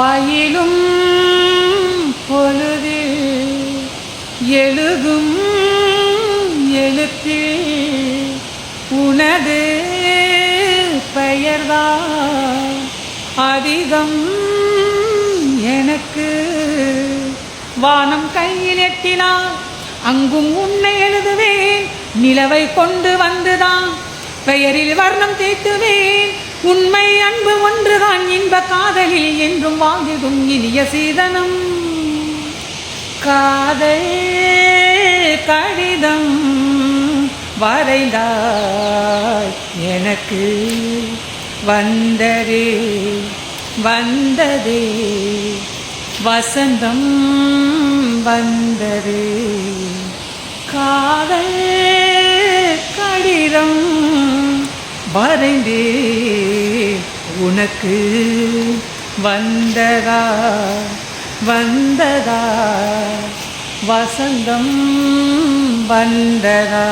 பயிலும் பொழுது எழுதும் எழுத்து. உனது பெயர்தான் அதிகம் எனக்கு. வானம் கையில் எட்டினால் அங்கும் உன்னை எழுதுவேன். நிலவை கொண்டு வந்துதான் பெயரில் வர்ணம் தீட்டுவேன். உண்மை அன்பு ஒன்று காதலில் என்றும் வாழ்ந்திடும் இனிய சீதனம். காதல் கடிதம் வரைந்தாய் எனக்கு வந்ததே வந்ததே வசந்தம் வந்தது. காதல் கடிதம் வரைந்தே உனக்கு வந்ததா வந்ததா? வசந்தம் வந்ததா?